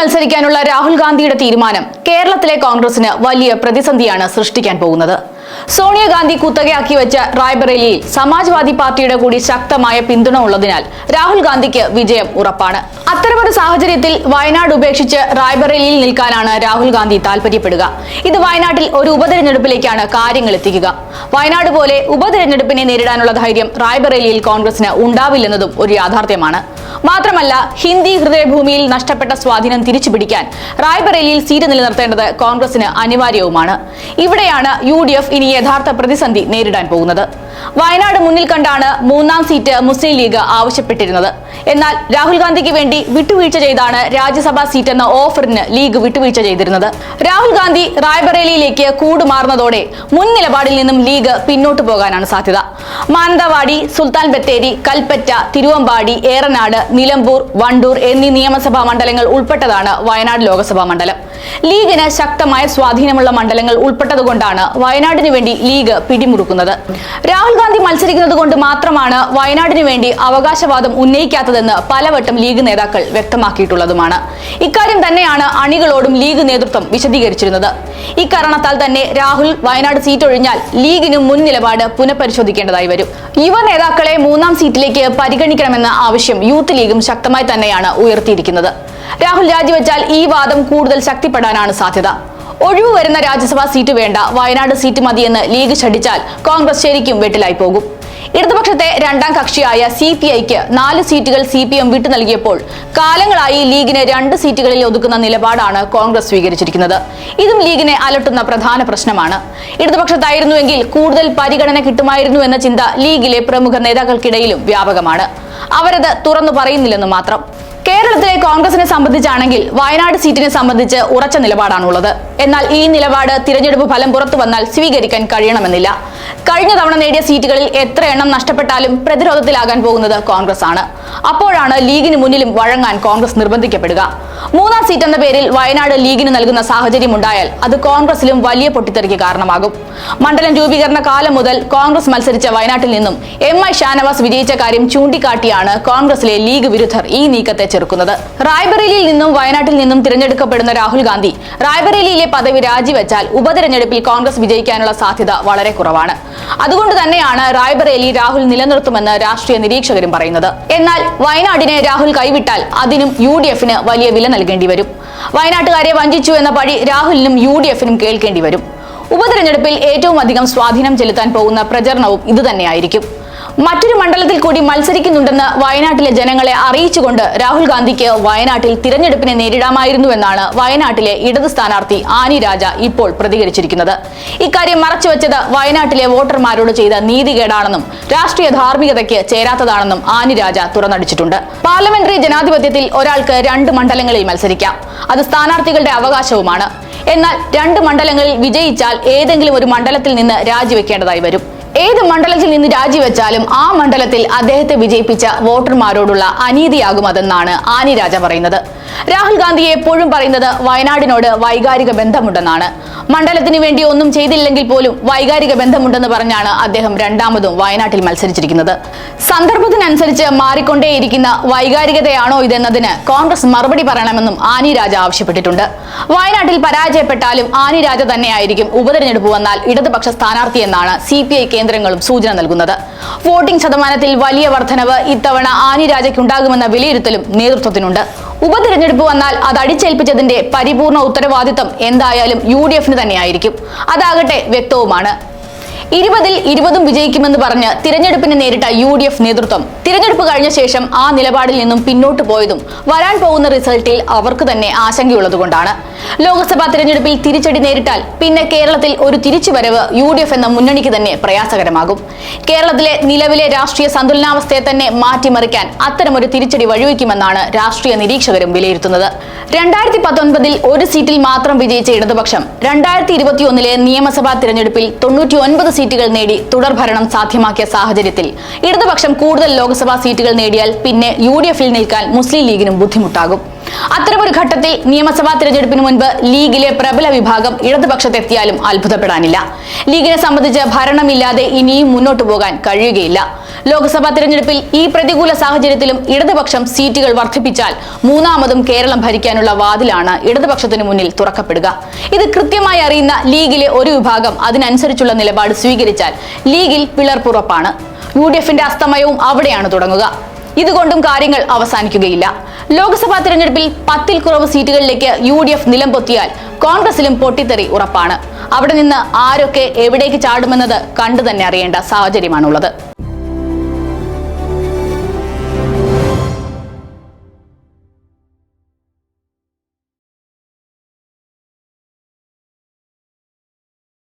മത്സരിക്കാനുള്ള രാഹുൽ ഗാന്ധിയുടെ തീരുമാനം കേരളത്തിലെ കോൺഗ്രസിന് വലിയ പ്രതിസന്ധിയാണ് സൃഷ്ടിക്കാൻ പോകുന്നത്. സോണിയാഗാന്ധി കുത്തകയാക്കി വെച്ച റായ്ബറേലിയിൽ സമാജ്വാദി പാർട്ടിയുടെ കൂടി ശക്തമായ പിന്തുണ ഉള്ളതിനാൽ രാഹുൽ ഗാന്ധിക്ക് വിജയം ഉറപ്പാണ്. അത്തരമൊരു സാഹചര്യത്തിൽ വയനാട് ഉപേക്ഷിച്ച് റായ്ബറേലിയിൽ നിൽക്കാനാണ് രാഹുൽ ഗാന്ധി താൽപര്യപ്പെടുക. ഇത് വയനാട്ടിൽ ഒരു ഉപതെരഞ്ഞെടുപ്പിലേക്കാണ് കാര്യങ്ങൾ എത്തിക്കുക. വയനാട് പോലെ ഉപതെരഞ്ഞെടുപ്പിനെ നേരിടാനുള്ള ധൈര്യം റായ്ബറേലിയിൽ കോൺഗ്രസിന് ഉണ്ടാവില്ലെന്നതും ഒരു യാഥാർത്ഥ്യമാണ്. മാത്രമല്ല ഹിന്ദി ഹൃദയഭൂമിയിൽ നഷ്ടപ്പെട്ട സ്വാധീനം തിരിച്ചുപിടിക്കാൻ റായ്ബറേലിയിൽ സീറ്റ് നിലനിർത്തേണ്ടത് കോൺഗ്രസിന് അനിവാര്യവുമാണ്. ഇവിടെയാണ് യു ഇനി യഥാർത്ഥ പ്രതിസന്ധി നേരിടാൻ പോകുന്നത്. വയനാട് മുന്നിൽ കണ്ടാണ് മൂന്നാം സീറ്റ് മുസ്ലിം ലീഗ് ആവശ്യപ്പെട്ടിരുന്നത്. എന്നാൽ രാഹുൽ ഗാന്ധിക്ക് വേണ്ടി വിട്ടുവീഴ്ച ചെയ്താണ് രാജ്യസഭാ സീറ്റ് എന്ന ഓഫറിന് ലീഗ് വിട്ടുവീഴ്ച ചെയ്തിരുന്നത്. രാഹുൽ ഗാന്ധി റായ്ബറേലിയിലേക്ക് കൂടുമാറുന്നതോടെ മുൻ നിലപാടിൽ നിന്നും ലീഗ് പിന്നോട്ടു പോകാനാണ് സാധ്യത. മാനന്തവാടി സുൽത്താൻ ബത്തേരി കൽപ്പറ്റ തിരുവമ്പാടി ഏറനാട് നിലമ്പൂർ വണ്ടൂർ എന്നീ നിയമസഭാ മണ്ഡലങ്ങൾ ഉൾപ്പെട്ടതാണ് വയനാട് ലോക്സഭാ മണ്ഡലം. ലീഗിന് ശക്തമായ സ്വാധീനമുള്ള മണ്ഡലങ്ങൾ ഉൾപ്പെട്ടതുകൊണ്ടാണ് വയനാടിനു വേണ്ടി ലീഗ് പിടിമുറുക്കുന്നത്. രാഹുൽ ഗാന്ധി മത്സരിക്കുന്നത് കൊണ്ട് മാത്രമാണ് വയനാടിന് വേണ്ടി അവകാശവാദം ഉന്നയിക്കാത്തതെന്ന് പലവട്ടം ലീഗ് നേതാക്കൾ വ്യക്തമാക്കിയിട്ടുള്ളതുമാണ്. ഇക്കാര്യം തന്നെയാണ് അണികളോടും ലീഗ് നേതൃത്വം വിശദീകരിച്ചിരുന്നത്. ഇക്കാരണത്താൽ തന്നെ രാഹുൽ വയനാട് സീറ്റ് ഒഴിഞ്ഞാൽ ലീഗിന് മുൻ നിലപാട് പുനഃപരിശോധിക്കേണ്ടതായി വരും. യുവ നേതാക്കളെ മൂന്നാം സീറ്റിലേക്ക് പരിഗണിക്കണമെന്ന ആവശ്യം യൂത്ത് ലീഗും ശക്തമായി തന്നെയാണ് ഉയർത്തിയിരിക്കുന്നത്. രാഹുൽ രാജിവെച്ചാൽ ഈ വാദം കൂടുതൽ ശക്തിപ്പെടാനാണ് സാധ്യത. ഒഴിവ് വരുന്ന രാജ്യസഭാ സീറ്റ് വേണ്ട. വയനാട് സീറ്റ് മതിയെന്ന് ലീഗ് ഛടിച്ചാൽ കോൺഗ്രസ് ശരിക്കും വെട്ടിലായി പോകും. ഇടതുപക്ഷത്തെ രണ്ടാം കക്ഷിയായ സി പി ഐക്ക് നാല് സീറ്റുകൾ സി പി എം വിട്ടു നൽകിയപ്പോൾ കാലങ്ങളായി ലീഗിന് രണ്ട് സീറ്റുകളിൽ ഒതുക്കുന്ന നിലപാടാണ് കോൺഗ്രസ് സ്വീകരിച്ചിരിക്കുന്നത്. ഇതും ലീഗിനെ അലട്ടുന്ന പ്രധാന പ്രശ്നമാണ്. ഇടതുപക്ഷത്തായിരുന്നുവെങ്കിൽ കൂടുതൽ പരിഗണന കിട്ടുമായിരുന്നു എന്ന ചിന്ത ലീഗിലെ പ്രമുഖ നേതാക്കൾക്കിടയിലും വ്യാപകമാണ്. അവരത് തുറന്നു പറയുന്നില്ലെന്ന് മാത്രം. കേരളത്തിലെ കോൺഗ്രസിനെ സംബന്ധിച്ചാണെങ്കിൽ വയനാട് സീറ്റിനെ സംബന്ധിച്ച് ഉറച്ച നിലപാടാണുള്ളത്. എന്നാൽ ഈ നിലപാട് തിരഞ്ഞെടുപ്പ് ഫലം പുറത്തു വന്നാൽ സ്വീകരിക്കാൻ കഴിയണമെന്നില്ല. കഴിഞ്ഞ തവണ നേടിയ സീറ്റുകളിൽ എത്ര എണ്ണം നഷ്ടപ്പെട്ടാലും പ്രതിരോധത്തിലാകാൻ പോകുന്നത് കോൺഗ്രസ് ആണ്. അപ്പോഴാണ് ലീഗിന് മുന്നിലും വഴങ്ങാൻ കോൺഗ്രസ് നിർബന്ധിക്കപ്പെടുക. മൂന്നാം സീറ്റ് എന്ന പേരിൽ വയനാട് ലീഗിന് നൽകുന്ന സാഹചര്യം ഉണ്ടായാൽ അത് കോൺഗ്രസിലും വലിയ പൊട്ടിത്തെറിക്ക് കാരണമാകും. മണ്ഡലം രൂപീകരണ കാലം മുതൽ കോൺഗ്രസ് മത്സരിച്ച വയനാട്ടിൽ നിന്നും എം ഐ ഷാനവാസ് വിജയിച്ച കാര്യം ചൂണ്ടിക്കാട്ടിയാണ് കോൺഗ്രസിലെ ലീഗ് വിരുദ്ധർ ഈ നീക്കത്തെ ചെറുക്കുന്നത്. റായ്ബറേലിയിൽ നിന്നും വയനാട്ടിൽ നിന്നും തിരഞ്ഞെടുക്കപ്പെടുന്ന രാഹുൽ ഗാന്ധി റായ്ബറേലിയിലെ പദവി രാജിവെച്ചാൽ ഉപതെരഞ്ഞെടുപ്പിൽ കോൺഗ്രസ് വിജയിക്കാനുള്ള സാധ്യത വളരെ കുറവാണ്. അതുകൊണ്ട് തന്നെയാണ് റായ്ബറേലി രാഹുൽ നിലനിർത്തുമെന്ന് രാഷ്ട്രീയ നിരീക്ഷകരും പറയുന്നത്. എന്നാൽ വയനാടിനെ രാഹുൽ കൈവിട്ടാൽ അതിനും യു ഡി എഫിന് വലിയ വില നൽകേണ്ടി വരും. വയനാട്ടുകാരെ വഞ്ചിച്ചു എന്ന പഴി രാഹുലിനും യു ഡി എഫിനും കേൾക്കേണ്ടി വരും. ഉപതെരഞ്ഞെടുപ്പിൽ ഏറ്റവും അധികം സ്വാധീനം ചെലുത്താൻ പോകുന്ന പ്രചരണവും ഇതുതന്നെയായിരിക്കും. മറ്റൊരു മണ്ഡലത്തിൽ കൂടി മത്സരിക്കുന്നുണ്ടെന്ന് വയനാട്ടിലെ ജനങ്ങളെ അറിയിച്ചുകൊണ്ട് രാഹുൽ ഗാന്ധിക്ക് വയനാട്ടിൽ തിരഞ്ഞെടുപ്പിനെ നേരിടാമായിരുന്നുവെന്നാണ് വയനാട്ടിലെ ഇടത് സ്ഥാനാർത്ഥി ആനി രാജ ഇപ്പോൾ പ്രതികരിച്ചിരിക്കുന്നത്. ഇക്കാര്യം മറച്ചുവെച്ചത് വയനാട്ടിലെ വോട്ടർമാരോട് ചെയ്ത നീതികേടാണെന്നും രാഷ്ട്രീയ ധാർമ്മികതയ്ക്ക് ചേരാത്തതാണെന്നും ആനി രാജ തുറന്നടിച്ചിട്ടുണ്ട്. പാർലമെന്ററി ജനാധിപത്യത്തിൽ ഒരാൾക്ക് രണ്ട് മണ്ഡലങ്ങളിൽ മത്സരിക്കാം. അത് സ്ഥാനാർത്ഥികളുടെ അവകാശവുമാണ്. എന്നാൽ രണ്ട് മണ്ഡലങ്ങളിൽ വിജയിച്ചാൽ ഏതെങ്കിലും ഒരു മണ്ഡലത്തിൽ നിന്ന് രാജിവെക്കേണ്ടതായി വരും. ഏത് മണ്ഡലത്തിൽ നിന്ന് രാജിവെച്ചാലും ആ മണ്ഡലത്തിൽ അദ്ദേഹത്തെ വിജയിപ്പിച്ച വോട്ടർമാരോടുള്ള അനീതിയാകും അതെന്നാണ് ആനി രാജ പറയുന്നത്. രാഹുൽ ഗാന്ധി എപ്പോഴും പറയുന്നത് വയനാടിനോട് വൈകാരിക ബന്ധമുണ്ടെന്നാണ്. മണ്ഡലത്തിന് വേണ്ടി ഒന്നും ചെയ്തില്ലെങ്കിൽ പോലും വൈകാരിക ബന്ധമുണ്ടെന്ന് പറഞ്ഞാണ് അദ്ദേഹം രണ്ടാമതും വയനാട്ടിൽ മത്സരിച്ചിരിക്കുന്നത്. സന്ദർഭത്തിനനുസരിച്ച് മാറിക്കൊണ്ടേയിരിക്കുന്ന വൈകാരികതയാണോ ഇതെന്നതിന് കോൺഗ്രസ് മറുപടി പറയണമെന്നും ആനി രാജ ആവശ്യപ്പെട്ടിട്ടുണ്ട്. വയനാട്ടിൽ പരാജയപ്പെട്ടാലും ആനി രാജ തന്നെയായിരിക്കും ഉപതെരഞ്ഞെടുപ്പ് വന്നാൽ ഇടതുപക്ഷ സ്ഥാനാർത്ഥിയെന്നാണ് സി പി ഐ കേന്ദ്രങ്ങളും സൂചന നൽകുന്നത്. വോട്ടിംഗ് ശതമാനത്തിൽ വലിയ വർധനവ് ഇത്തവണ ആനി രാജയ്ക്കുണ്ടാകുമെന്ന വിലയിരുത്തലും നേതൃത്വത്തിനുണ്ട്. ഉപതെരഞ്ഞെടുപ്പ് വന്നാൽ അത് അടിച്ചേൽപ്പിച്ചതിന്റെ പരിപൂർണ ഉത്തരവാദിത്തം എന്തായാലും യു ഡി എഫിന് തന്നെയായിരിക്കും. അതാകട്ടെ വ്യക്തവുമാണ്. ഇരുപതിൽ ഇരുപതും വിജയിക്കുമെന്ന് പറഞ്ഞ് തിരഞ്ഞെടുപ്പിനെ നേരിട്ട യു ഡി എഫ് നേതൃത്വം. തിരഞ്ഞെടുപ്പ് കഴിഞ്ഞ ശേഷം ആ നിലപാടിൽ നിന്നും പിന്നോട്ട് പോയതും വരാൻ പോകുന്ന റിസൾട്ടിൽ അവർക്ക് തന്നെ ആശങ്കയുള്ളതുകൊണ്ടാണ്. ലോക്സഭാ തിരഞ്ഞെടുപ്പിൽ തിരിച്ചടി നേരിട്ടാൽ പിന്നെ കേരളത്തിൽ ഒരു തിരിച്ചുവരവ് യു ഡി എഫ് എന്ന മുന്നണിക്ക് തന്നെ പ്രയാസകരമാകും. കേരളത്തിലെ നിലവിലെ രാഷ്ട്രീയ സന്തുലനാവസ്ഥയെ തന്നെ മാറ്റിമറിക്കാൻ അത്തരമൊരു തിരിച്ചടി വഴിവെക്കുമെന്നാണ് രാഷ്ട്രീയ നിരീക്ഷകരും വിലയിരുത്തുന്നത്. രണ്ടായിരത്തി പത്തൊൻപതിൽ ഒരു സീറ്റിൽ മാത്രം വിജയിച്ച ഇടതുപക്ഷം രണ്ടായിരത്തി ഇരുപത്തിയൊന്നിലെ നിയമസഭാ തിരഞ്ഞെടുപ്പിൽ തൊണ്ണൂറ്റി സീറ്റുകൾ നേടി തുടർഭരണം സാധ്യമാക്കിയ സാഹചര്യത്തിൽ. ഇടതുപക്ഷം കൂടുതൽ ലോക്സഭാ സീറ്റുകൾ നേടിയാൽ പിന്നെ യു ഡി എഫിൽ നിൽക്കാൻ മുസ്ലിം ലീഗിനും ബുദ്ധിമുട്ടാകും. അത്തരമൊരു ഘട്ടത്തിൽ നിയമസഭാ തിരഞ്ഞെടുപ്പിന് മുൻപ് ലീഗിലെ പ്രബല വിഭാഗം ഇടതുപക്ഷത്തെത്തിയാലും അത്ഭുതപ്പെടാനില്ല. ലീഗിനെ സംബന്ധിച്ച് ഭരണമില്ലാതെ ഇനിയും മുന്നോട്ടു പോകാൻ കഴിയുകയില്ല. ലോക്സഭാ തിരഞ്ഞെടുപ്പിൽ ഈ പ്രതികൂല സാഹചര്യത്തിലും ഇടതുപക്ഷം സീറ്റുകൾ വർദ്ധിപ്പിച്ചാൽ മൂന്നാമതും കേരളം ഭരിക്കാനുള്ള വാതിലാണ് ഇടതുപക്ഷത്തിന് മുന്നിൽ തുറക്കപ്പെടുക. ഇത് കൃത്യമായി അറിയുന്ന ലീഗിലെ ഒരു വിഭാഗം അതിനനുസരിച്ചുള്ള നിലപാട് സ്വീകരിച്ചാൽ ലീഗിൽ പിളർപ്പുറപ്പാണ് യു ഡി എഫിന്റെ അസ്തമയവും അവിടെയാണ് തുടങ്ങുക. ഇതുകൊണ്ടും കാര്യങ്ങൾ അവസാനിക്കുകയില്ല. ലോക്സഭാ തിരഞ്ഞെടുപ്പിൽ പത്തിൽ കുറവ് സീറ്റുകളിലേക്ക് യു ഡി എഫ് നിലംപൊത്തിയാൽ കോൺഗ്രസിലും പൊട്ടിത്തെറി ഉറപ്പാണ്. അവിടെ നിന്ന് ആരൊക്കെ എവിടേക്ക് ചാടുമെന്നത് കണ്ടു തന്നെ അറിയേണ്ട സാഹചര്യമാണുള്ളത്.